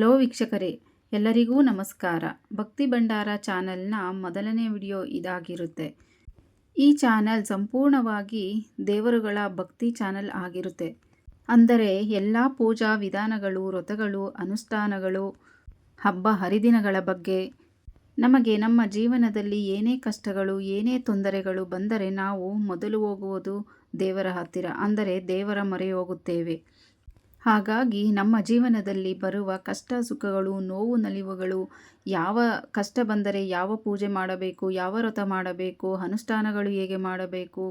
Hello ವೀಕ್ಷಕರೇ, ಎಲ್ಲರಿಗೂ ನಮಸ್ಕಾರ. ಭಕ್ತಿ ಭಂಡಾರ ಚಾನೆಲ್ನ ಮೊದಲನೇ ವಿಡಿಯೋ ಇದಾಗಿರುತ್ತೆ. ಈ ಚಾನೆಲ್ ಸಂಪೂರ್ಣವಾಗಿ ದೇವರುಗಳ ಭಕ್ತಿ ಚಾನೆಲ್ ಆಗಿರುತ್ತೆ. ಅಂದರೆ ಎಲ್ಲ ಪೂಜಾ ವಿಧಾನಗಳು, ವ್ರತಗಳು, ಅನುಷ್ಠಾನಗಳು, ಹಬ್ಬ ಹರಿದಿನಗಳ ಬಗ್ಗೆ. ನಮಗೆ ನಮ್ಮ ಜೀವನದಲ್ಲಿ ಏನೇ ಕಷ್ಟಗಳು, ಏನೇ ತೊಂದರೆಗಳು ಬಂದರೆ ನಾವು ಮೊದಲು ಹೋಗುವುದು ದೇವರ ಹತ್ತಿರ, ಅಂದರೆ ದೇವರ ಮೊರೆ ಹೋಗುತ್ತೇವೆ. ಹಾಗಾಗಿ ನಮ್ಮ ಜೀವನದಲ್ಲಿ ಬರುವ ಕಷ್ಟ, ಸುಖಗಳು, ನೋವು, ನಲಿವುಗಳು ಯಾವ ಕಷ್ಟ ಬಂದರೆ ಯಾವ ಪೂಜೆ ಮಾಡಬೇಕು, ಯಾವ ವ್ರತ ಮಾಡಬೇಕು, ಅನುಷ್ಠಾನಗಳು ಹೇಗೆ ಮಾಡಬೇಕು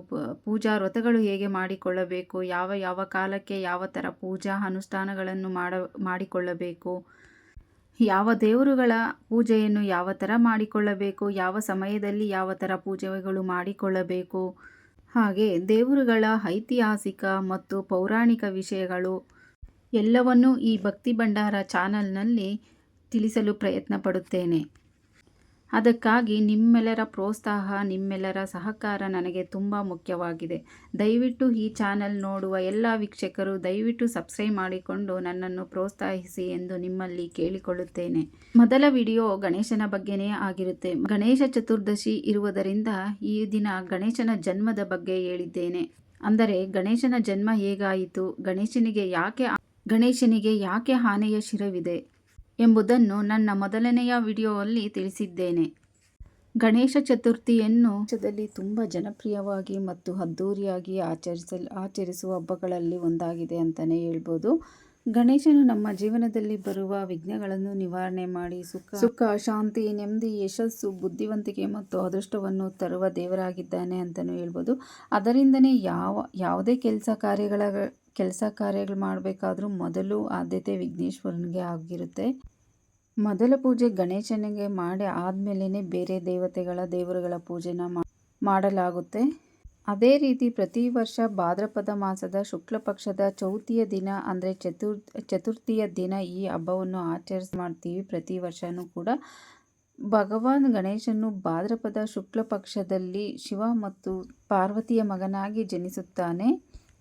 ಪೂಜಾ ವ್ರತಗಳು ಹೇಗೆ ಮಾಡಿಕೊಳ್ಳಬೇಕು, ಯಾವ ಯಾವ ಕಾಲಕ್ಕೆ ಯಾವ ಥರ ಪೂಜಾ ಅನುಷ್ಠಾನಗಳನ್ನು ಮಾಡ, ಮಾಡಿಕೊಳ್ಳಬೇಕು, ಯಾವ ದೇವರುಗಳ ಪೂಜೆಯನ್ನು ಯಾವ ಥರ ಮಾಡಿಕೊಳ್ಳಬೇಕು, ಯಾವ ಸಮಯದಲ್ಲಿ ಯಾವ ಥರ ಪೂಜೆಗಳು ಮಾಡಿಕೊಳ್ಳಬೇಕು. ಹಾಗೆ ದೇವರುಗಳ ಐತಿಹಾಸಿಕ ಮತ್ತು ಪೌರಾಣಿಕ ವಿಷಯಗಳು ಎಲ್ಲವನ್ನೂ ಈ ಭಕ್ತಿ ಭಂಡಾರ ಚಾನಲ್ನಲ್ಲಿ ತಿಳಿಸಲು ಪ್ರಯತ್ನ ಪಡುತ್ತೇನೆ. ಅದಕ್ಕಾಗಿ ನಿಮ್ಮೆಲ್ಲರ ಪ್ರೋತ್ಸಾಹ, ನಿಮ್ಮೆಲ್ಲರ ಸಹಕಾರ ನನಗೆ ತುಂಬ ಮುಖ್ಯವಾಗಿದೆ. ದಯವಿಟ್ಟು ಈ ಚಾನಲ್ ನೋಡುವ ಎಲ್ಲ ವೀಕ್ಷಕರು ದಯವಿಟ್ಟು ಸಬ್ಸ್ಕ್ರೈಬ್ ಮಾಡಿಕೊಂಡು ನನ್ನನ್ನು ಪ್ರೋತ್ಸಾಹಿಸಿ ಎಂದು ನಿಮ್ಮಲ್ಲಿ ಕೇಳಿಕೊಳ್ಳುತ್ತೇನೆ. ಮೊದಲ ವಿಡಿಯೋ ಗಣೇಶನ ಬಗ್ಗೆನೇ ಆಗಿರುತ್ತೆ. ಗಣೇಶ ಚತುರ್ದಶಿ ಇರುವುದರಿಂದ ಈ ದಿನ ಗಣೇಶನ ಜನ್ಮದ ಬಗ್ಗೆ ಹೇಳಿದ್ದೇನೆ. ಅಂದರೆ ಗಣೇಶನ ಜನ್ಮ ಹೇಗಾಯಿತು? ಗಣೇಶನಿಗೆ ಯಾಕೆ ಗಣೇಶನಿಗೆ ಯಾಕೆ ಆನೆಯ ಶಿರವಿದೆ ಎಂಬುದನ್ನು ನನ್ನ ಮೊದಲನೆಯ ವಿಡಿಯೋದಲ್ಲಿ ತಿಳಿಸಿದ್ದೇನೆ. ಗಣೇಶ ಚತುರ್ಥಿಯನ್ನು ದೇಶದಲ್ಲಿ ತುಂಬ ಜನಪ್ರಿಯವಾಗಿ ಮತ್ತು ಅದ್ಧೂರಿಯಾಗಿ ಆಚರಿಸಲ್, ಆಚರಿಸುವ ಹಬ್ಬಗಳಲ್ಲಿ ಒಂದಾಗಿದೆ ಅಂತಲೇ ಹೇಳ್ಬೋದು. ಗಣೇಶನು ನಮ್ಮ ಜೀವನದಲ್ಲಿ ಬರುವ ವಿಘ್ನಗಳನ್ನು ನಿವಾರಣೆ ಮಾಡಿ ಸುಖ ಸುಖ, ಶಾಂತಿ, ನೆಮ್ಮದಿ, ಯಶಸ್ಸು, ಬುದ್ಧಿವಂತಿಕೆ ಮತ್ತು ಅದೃಷ್ಟವನ್ನು ತರುವ ದೇವರಾಗಿದ್ದಾನೆ ಅಂತಲೂ ಹೇಳ್ಬೋದು. ಅದರಿಂದನೇ ಯಾವ, ಯಾವುದೇ ಕೆಲಸ ಕಾರ್ಯಗಳ ಕೆಲಸ ಕಾರ್ಯಗಳು ಮಾಡಬೇಕಾದ್ರೂ ಮೊದಲು ಆದ್ಯತೆ ವಿಘ್ನೇಶ್ವರನಿಗೆ ಆಗಿರುತ್ತೆ. ಮೊದಲ ಪೂಜೆ ಗಣೇಶನಿಗೆ ಮಾಡಿ ಆದಮೇಲೆ ಬೇರೆ ದೇವತೆಗಳ ದೇವರುಗಳ ಪೂಜೆನ ಮಾಡಲಾಗುತ್ತೆ. ಅದೇ ರೀತಿ ಪ್ರತಿ ವರ್ಷ ಭಾದ್ರಪದ ಮಾಸದ ಶುಕ್ಲ ಪಕ್ಷದ ಚೌತಿಯ ದಿನ ಅಂದರೆ ಚತುರ್, ಚತುರ್ಥಿಯ ದಿನ ಈ ಹಬ್ಬವನ್ನು ಆಚರಿಸಿ ಮಾಡ್ತೀವಿ. ಪ್ರತಿ ವರ್ಷವೂ ಕೂಡ ಭಗವಾನ್ ಗಣೇಶನು ಭಾದ್ರಪದ ಶುಕ್ಲ ಪಕ್ಷದಲ್ಲಿ ಶಿವ ಮತ್ತು ಪಾರ್ವತಿಯ ಮಗನಾಗಿ ಜನಿಸುತ್ತಾನೆ.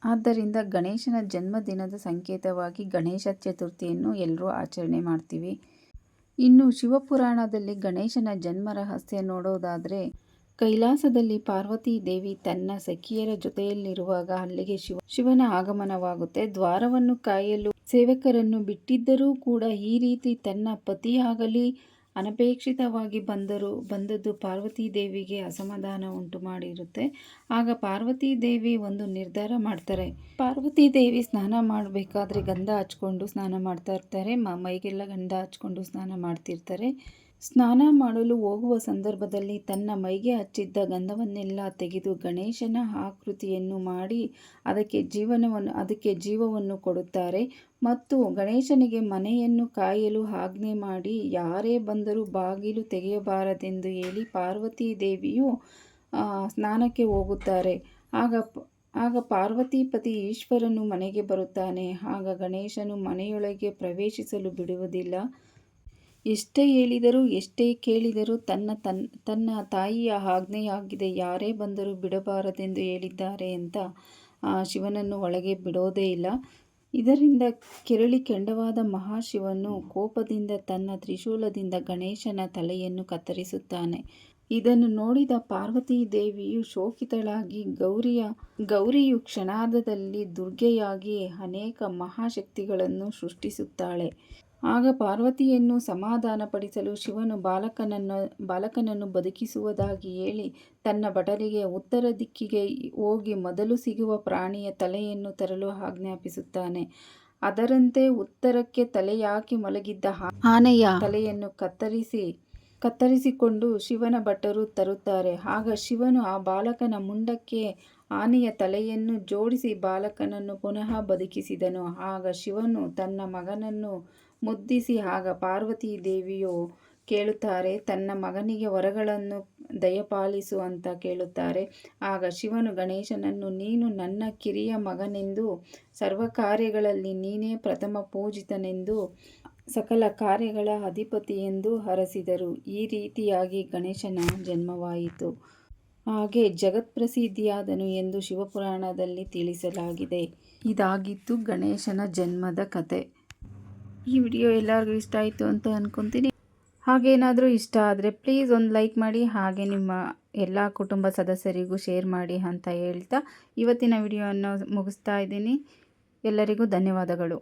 ಆದ್ದರಿಂದ ಗಣೇಶನ ಜನ್ಮದಿನದ ಸಂಕೇತವಾಗಿ ಗಣೇಶ ಚತುರ್ಥಿಯನ್ನು ಎಲ್ಲರೂ ಆಚರಣೆ ಮಾಡ್ತೀವಿ. ಇನ್ನು ಶಿವಪುರಾಣದಲ್ಲಿ ಗಣೇಶನ ಜನ್ಮ ರಹಸ್ಯ ನೋಡೋದಾದರೆ, ಕೈಲಾಸದಲ್ಲಿ ಪಾರ್ವತಿ ದೇವಿ ತನ್ನ ಸಖಿಯರ ಜೊತೆಯಲ್ಲಿರುವಾಗ ಅಲ್ಲಿಗೆ ಶಿವ, ಶಿವನ ಆಗಮನವಾಗುತ್ತೆ. ದ್ವಾರವನ್ನು ಕಾಯಲು ಸೇವಕರನ್ನು ಬಿಟ್ಟಿದ್ದರೂ ಕೂಡ ಈ ರೀತಿ ತನ್ನ ಪತಿಯಾಗಲಿ ಅನಪೇಕ್ಷಿತವಾಗಿ ಬಂದರು, ಬಂದದ್ದು ಪಾರ್ವತಿ ದೇವಿಗೆ ಅಸಮಾಧಾನ ಉಂಟು ಮಾಡಿರುತ್ತೆ. ಆಗ ಪಾರ್ವತಿ ದೇವಿ ಒಂದು ನಿರ್ಧಾರ ಮಾಡ್ತಾರೆ. ಪಾರ್ವತಿ ದೇವಿ ಸ್ನಾನ ಮಾಡಬೇಕಾದ್ರೆ ಗಂಧ ಹಚ್ಕೊಂಡು ಸ್ನಾನ ಮಾಡ್ತಾ ಇರ್ತಾರೆ. ಮೈಗೆಲ್ಲ ಗಂಧ ಹಚ್ಕೊಂಡು ಸ್ನಾನ ಮಾಡ್ತಿರ್ತಾರೆ. ಸ್ನಾನ ಮಾಡಲು ಹೋಗುವ ಸಂದರ್ಭದಲ್ಲಿ ತನ್ನ ಮೈಗೆ ಹಚ್ಚಿದ್ದ ಗಂಧವನ್ನೆಲ್ಲ ತೆಗೆದು ಗಣೇಶನ ಆಕೃತಿಯನ್ನು ಮಾಡಿ ಅದಕ್ಕೆ ಜೀವನವನ್ನು, ಅದಕ್ಕೆ ಜೀವವನ್ನು ಕೊಡುತ್ತಾರೆ ಮತ್ತು ಗಣೇಶನಿಗೆ ಮನೆಯನ್ನು ಕಾಯಲು ಆಜ್ಞೆ ಮಾಡಿ ಯಾರೇ ಬಂದರೂ ಬಾಗಿಲು ತೆಗೆಯಬಾರದೆಂದು ಹೇಳಿ ಪಾರ್ವತಿ ದೇವಿಯು ಸ್ನಾನಕ್ಕೆ ಹೋಗುತ್ತಾರೆ. ಆಗ ಆಗ ಪಾರ್ವತಿಪತಿ ಈಶ್ವರನು ಮನೆಗೆ ಬರುತ್ತಾನೆ. ಆಗ ಗಣೇಶನು ಮನೆಯೊಳಗೆ ಪ್ರವೇಶಿಸಲು ಬಿಡುವುದಿಲ್ಲ. ಎಷ್ಟೇ ಹೇಳಿದರೂ, ಎಷ್ಟೇ ಕೇಳಿದರೂ ತನ್ನ ತನ್, ತನ್ನ ತಾಯಿಯ ಆಜ್ಞೆಯಾಗಿದೆ. ಯಾರೇ ಬಂದರೂ ಬಿಡಬಾರದೆಂದು ಹೇಳಿದ್ದಾರೆ ಅಂತ ಶಿವನನ್ನು ಒಳಗೆ ಬಿಡೋದೇ ಇಲ್ಲ. ಇದರಿಂದ ಕೆರಳಿ ಕೆಂಡವಾದ ಮಹಾಶಿವನು ಕೋಪದಿಂದ ತನ್ನ ತ್ರಿಶೂಲದಿಂದ ಗಣೇಶನ ತಲೆಯನ್ನು ಕತ್ತರಿಸುತ್ತಾನೆ. ಇದನ್ನು ನೋಡಿದ ಪಾರ್ವತೀ ದೇವಿಯು ಶೋಕಿತಳಾಗಿ ಗೌರಿಯ, ಗೌರಿಯು ಕ್ಷಣಾರ್ಧದಲ್ಲಿ ದುರ್ಗೆಯಾಗಿ ಅನೇಕ ಮಹಾಶಕ್ತಿಗಳನ್ನು ಸೃಷ್ಟಿಸುತ್ತಾಳೆ. ಆಗ ಪಾರ್ವತಿಯನ್ನು ಸಮಾಧಾನಪಡಿಸಲು ಶಿವನು ಬಾಲಕನನ್ನು ಬಾಲಕನನ್ನು ಬದುಕಿಸುವುದಾಗಿ ಹೇಳಿ ತನ್ನ ಬಟಲಿಗೆ ಉತ್ತರ ದಿಕ್ಕಿಗೆ ಹೋಗಿ ಮೊದಲು ಸಿಗುವ ಪ್ರಾಣಿಯ ತಲೆಯನ್ನು ತರಲು ಆಜ್ಞಾಪಿಸುತ್ತಾನೆ. ಅದರಂತೆ ಉತ್ತರಕ್ಕೆ ತಲೆಯಾಕಿ ಮಲಗಿದ್ದ ಆನೆಯ ತಲೆಯನ್ನು ಕತ್ತರಿಸಿ ಕತ್ತರಿಸಿಕೊಂಡು ಶಿವನ ಭಟ್ಟರು ತರುತ್ತಾರೆ. ಆಗ ಶಿವನು ಆ ಬಾಲಕನ ಮುಂಡಕ್ಕೆ ಆನೆಯ ತಲೆಯನ್ನು ಜೋಡಿಸಿ ಬಾಲಕನನ್ನು ಪುನಃ ಬದುಕಿಸಿದನು. ಆಗ ಶಿವನು ತನ್ನ ಮಗನನ್ನು ಮುದ್ದಿಸಿ ಆಗ ಪಾರ್ವತೀ ದೇವಿಯು ಕೇಳುತ್ತಾರೆ, ತನ್ನ ಮಗನಿಗೆ ವರಗಳನ್ನು ದಯಪಾಲಿಸು ಅಂತ ಕೇಳುತ್ತಾರೆ. ಆಗ ಶಿವನು ಗಣೇಶನನ್ನು, ನೀನು ನನ್ನ ಕಿರಿಯ ಮಗನೆಂದು ಸರ್ವ ಕಾರ್ಯಗಳಲ್ಲಿ ನೀನೇ ಪ್ರಥಮ ಪೂಜಿತನೆಂದು, ಸಕಲ ಕಾರ್ಯಗಳ ಅಧಿಪತಿ ಎಂದು ಹರಸಿದರು. ಈ ರೀತಿಯಾಗಿ ಗಣೇಶನ ಜನ್ಮವಾಯಿತು. ಹಾಗೆ ಜಗತ್ಪ್ರಸಿದ್ಧಿಯಾದನು ಎಂದು ಶಿವಪುರಾಣದಲ್ಲಿ ತಿಳಿಸಲಾಗಿದೆ. ಇದಾಗಿತ್ತು ಗಣೇಶನ ಜನ್ಮದ ಕತೆ. ಈ ವಿಡಿಯೋ ಎಲ್ಲರಿಗೂ ಇಷ್ಟ ಆಯಿತು ಅಂತ ಅಂದ್ಕೊತೀನಿ ಹಾಗೇನಾದರೂ ಇಷ್ಟ ಆದರೆ ಪ್ಲೀಸ್ ಒಂದು ಲೈಕ್ ಮಾಡಿ, ಹಾಗೆ ನಿಮ್ಮ ಎಲ್ಲ ಕುಟುಂಬ ಸದಸ್ಯರಿಗೂ ಶೇರ್ ಮಾಡಿ ಅಂತ ಹೇಳ್ತಾ ಇವತ್ತಿನ ವಿಡಿಯೋವನ್ನು ಮುಗಿಸ್ತಾ ಇದ್ದೀನಿ. ಎಲ್ಲರಿಗೂ ಧನ್ಯವಾದಗಳು.